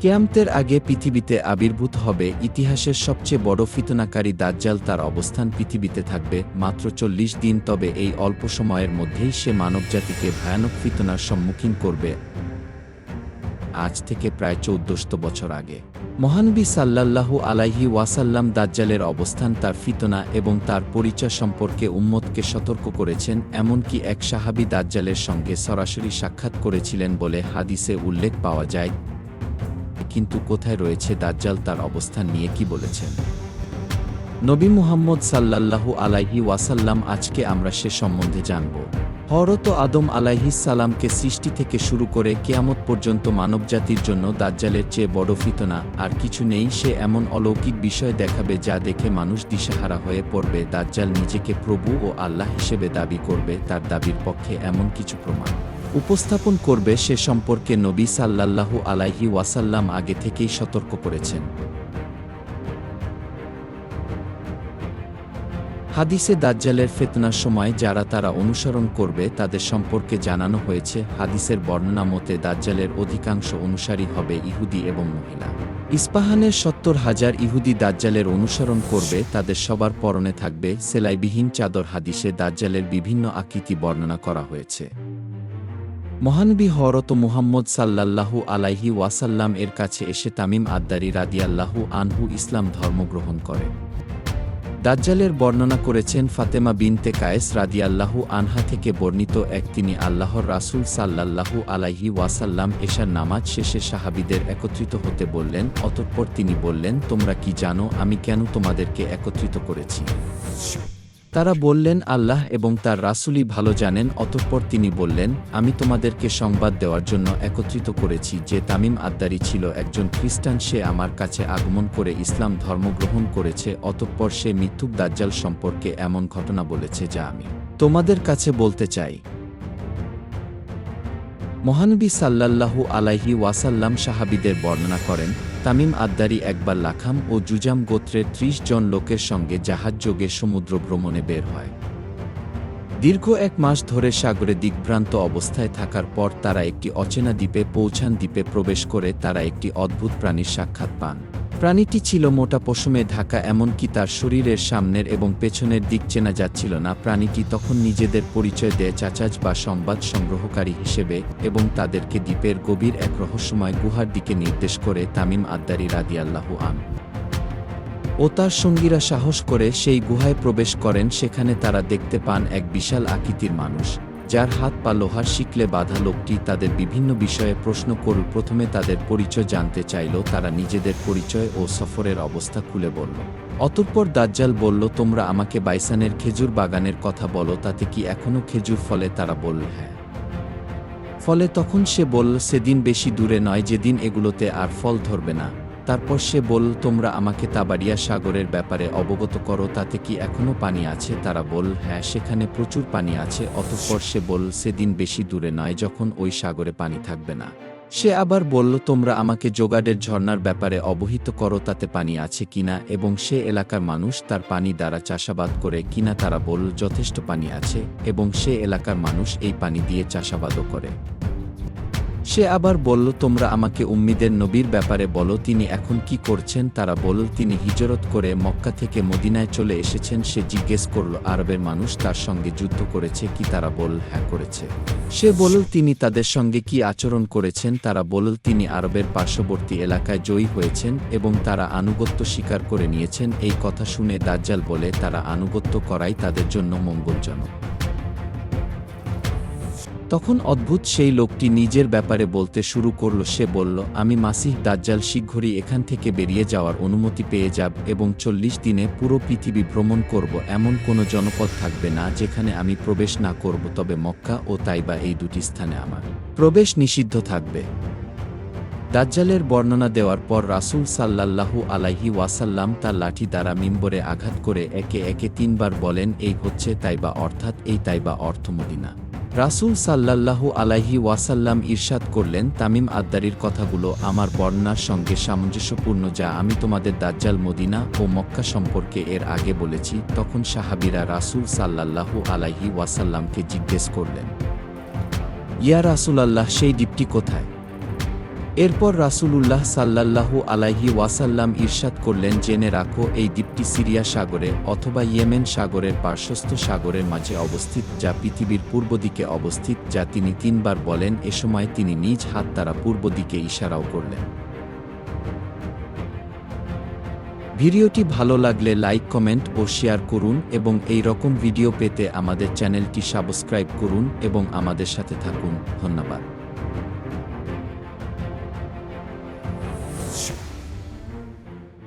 কেয়ামতের আগে পৃথিবীতে আবির্ভূত হবে ইতিহাসের সবচেয়ে বড় ফিতনাকারী দাজ্জাল তার অবস্থান পৃথিবীতে থাকবে মাত্র চল্লিশ দিন, তবে এই অল্প সময়ের মধ্যেই সে মানবজাতিকে ভয়ানক ফিতনার সম্মুখীন করবে। আজ থেকে প্রায় চৌদ্দশত বছর আগে। মহানবী সাল্লাল্লাহু আলাইহি ওয়াসাল্লাম দাজ্জালের অবস্থান, তার ফিতনা এবং তার পরিচয় সম্পর্কে উম্মতকে সতর্ক করেছেন, এমনকি এক সাহাবি দাজ্জালের সঙ্গে সরাসরি সাক্ষাৎ করেছিলেন বলে হাদিসে উল্লেখ পাওয়া যায়। কিন্তু কোথায় রয়েছে দাজ্জাল তার অবস্থান নিয়ে কি বলেছেন? নবী মুহাম্মদ সাল্লাল্লাহু আলাইহি ওয়াসাল্লাম আজকে আমরা সে সম্বন্ধে জানব। হরত আদম সালামকে সৃষ্টি থেকে শুরু করে কেয়ামত পর্যন্ত মানবজাতির জন্য দাজ্জালের চেয়ে বড় ফিতনা, আর কিছু নেই, সে এমন অলৌকিক বিষয় দেখাবে যা দেখে মানুষ দিশাহারা হয়ে পড়বে। দাজ্জাল নিজেকে প্রভু ও আল্লাহ হিসেবে দাবি করবে, তার দাবির পক্ষে এমন কিছু প্রমাণ। উপস্থাপন করবে সে সম্পর্কে নবী সাল্লাল্লাহু আলাইহি ওয়াসাল্লাম আগে থেকেই সতর্ক করেছেন। হাদিসে দাজ্জালের ফেতনার সময় যারা তারা অনুসরণ করবে, তাদের সম্পর্কে জানানো হয়েছে, হাদিসের বর্ণনা মতে দাজ্জালের অধিকাংশ অনুসারী হবে ইহুদি এবং মহিলা। ইস্পাহানের সত্তর হাজার ইহুদি দাজ্জালের অনুসরণ করবে, তাদের সবার পরনে থাকবে সেলাইবিহীন চাদর হাদিসে দাজ্জালের বিভিন্ন আকৃতি বর্ণনা করা হয়েছে। মহানবী হরত মুহাম্মদ সাল্লাল্লাহু আলাইহি ওয়াসাল্লাম এর কাছে এসে তামিম আদ্দারি রাদিয়াল্লাহু আনহু ইসলাম ধর্মগ্রহণ করে। দাজ্জালের বর্ণনা করেছেন ফাতেমা বিনতে কায়েস রাদিয়াল্লাহু আনহা থেকে বর্ণিত এক তিনি আল্লাহর রাসূল সাল্লাল্লাহু আলাইহি ওয়াসাল্লাম এশার নামাজ শেষে সাহাবিদের একত্রিত হতে বললেন, অতঃপর তিনি বললেন, তোমরা কি জানো আমি কেন তোমাদেরকে একত্রিত করেছি? তারা বললেন, আল্লাহ এবং তার রাসুলই ভালো জানেন। অতঃপর তিনি বললেন, আমি তোমাদেরকে সংবাদ দেওয়ার জন্য একত্রিত করেছি যে তামিম আদ্দারি ছিল একজন খ্রিস্টান। সে আমার কাছে আগমন করে ইসলাম ধর্ম গ্রহণ করেছে, অতঃপর সে মিথ্যুক দাজ্জাল সম্পর্কে এমন ঘটনা বলেছে যা আমি তোমাদের কাছে বলতে চাই। মহানবী সাল্লাল্লাহু আলাইহি ওয়াসাল্লাম সাহাবিদের বর্ণনা করেন, তামিম আদ্দারি একবার লাখাম ও জুজাম গোত্রের ত্রিশ জন লোকের সঙ্গে জাহাজযোগে সমুদ্র ভ্রমণে বের হয়। দীর্ঘ এক মাস ধরে সাগরে দিগ্ভ্রান্ত অবস্থায় থাকার পর তারা একটি অচেনা দ্বীপে পৌঁছান দ্বীপে প্রবেশ করে তারা একটি অদ্ভুত প্রাণীর সাক্ষাৎ পান। প্রাণীটি ছিল মোটা পশমে ঢাকা, এমনকি তার শরীরের সামনের এবং পেছনের দিক চেনা যাচ্ছিল না। প্রাণীটি তখন নিজেদের পরিচয় দেয় চাচাজ বা সংবাদ সংগ্রহকারী হিসেবে এবং তাদেরকে দ্বীপের গভীর এক রহস্যময় গুহার দিকে নির্দেশ করে তামিম আদ্দারি রাদিয়াল্লাহু আন। ও তার সঙ্গীরা সাহস করে সেই গুহায় প্রবেশ করেন, সেখানে তারা দেখতে পান এক বিশাল আকৃতির মানুষ। যার হাত পা লোহার শিকলে বাঁধা লোকটি তাদের বিভিন্ন বিষয়ে প্রশ্ন করল। প্রথমে তাদের পরিচয় জানতে চাইল, তারা নিজেদের পরিচয় ও সফরের অবস্থা খুলে বলল। অতঃপর দাজ্জাল বলল, তোমরা আমাকে বাইসানের খেজুর বাগানের কথা বলো, তাতে কি এখনও খেজুর ফলে? তারা বলল হ্যাঁ। ফলে তখন সে বলল, সেদিন বেশি দূরে নয়, যেদিন এগুলোতে আর ফল ধরবে না। তারপর সে বলল, তোমরা আমাকে তাবাড়িয়া সাগরের ব্যাপারে অবগত করো, তাতে কি এখনও পানি আছে? তারা বলল হ্যাঁ সেখানে প্রচুর পানি আছে। অতঃপর সে বলল, সেদিন বেশি দূরে নয়, যখন ওই সাগরে পানি থাকবে না। সে আবার বলল, তোমরা আমাকে যোগাডের ঝর্ণার ব্যাপারে অবহিত করো, তাতে পানি আছে কিনা এবং সে এলাকার মানুষ তার পানি দ্বারা চাষাবাদ করে কিনা তারা বলল, যথেষ্ট পানি আছে। এবং সে এলাকার মানুষ এই পানি দিয়ে চাষাবাদও করে। সে আবার বলল, তোমরা আমাকে উম্মিদের নবীর ব্যাপারে বলো, তিনি এখন কি করছেন? তারা বলল, তিনি হিজরত করে মক্কা থেকে মদিনায় চলে এসেছেন। সে জিজ্ঞেস করল, আরবের মানুষ তার সঙ্গে যুদ্ধ করেছে কি? তারা বল হ্যাঁ করেছে। সে বলল, তিনি তাদের সঙ্গে কি আচরণ করেছেন? তারা বলল, তিনি আরবের পার্শ্ববর্তী এলাকায় জয়ী হয়েছেন এবং তারা আনুগত্য স্বীকার করে নিয়েছেন। এই কথা শুনে দাজ্জাল বলে, তারা আনুগত্য করাই তাদের জন্য মঙ্গলজনক। তখন অদ্ভুত সেই লোকটি নিজের ব্যাপারে বলতে শুরু করল, সে বলল, আমি মাসিহ দাজ্জাল শীঘ্রই এখান থেকে বেরিয়ে যাওয়ার অনুমতি পেয়ে যাব এবং চল্লিশ দিনে পুরো পৃথিবী ভ্রমণ করব। এমন কোনো জনপদ থাকবে না যেখানে আমি প্রবেশ না করব, তবে মক্কা ও তাইবা এই দুটি স্থানে আমার প্রবেশ নিষিদ্ধ থাকবে। দাজ্জালের বর্ণনা দেওয়ার পর রাসূল সাল্লাল্লাহু আলাইহি ওয়াসাল্লাম তার লাঠি দ্বারা মিম্বরে আঘাত করে একে একে তিনবার বলেন, এই হচ্ছে তাইবা অর্থাৎ এই তাইবা অর্থ মদিনা। রাসূল সাল্লাল্লাহু আলাইহি ওয়াসাল্লাম ইরশাদ করলেন, তামিম আদ্দারির কথাগুলো আমার বর্ণার সঙ্গে সামঞ্জস্যপূর্ণ যা আমি তোমাদের দাজ্জাল মদিনা ও মক্কা সম্পর্কে এর আগে বলেছি, তখন সাহাবিরা রাসুল সাল্লাল্লাহু আলাইহি ওয়াসাল্লামকে জিজ্ঞেস করলেন, ইয়া রাসূলাল্লাহ, সেই দ্বীপটি কোথায়? এরপর রাসূলুল্লাহ সাল্লাল্লাহু আলাইহি ওয়াসাল্লাম ইরশাদ করলেন, জেনে রাখো, এই দ্বীপটি সিরিয়া সাগরে অথবা ইয়েমেন সাগরের পার্শ্বস্থ সাগরের মাঝে অবস্থিত, যা পৃথিবীর পূর্ব দিকে অবস্থিত, যা তিনি তিনবার বলেন, এ সময় তিনি নিজ হাত দ্বারা পূর্ব দিকে ইশারাও করলেন। ভিডিওটি ভালো লাগলে লাইক, কমেন্ট ও শেয়ার করুন এবং এই রকম ভিডিও পেতে আমাদের চ্যানেলটি সাবস্ক্রাইব করুন এবং আমাদের সাথে থাকুন। ধন্যবাদ।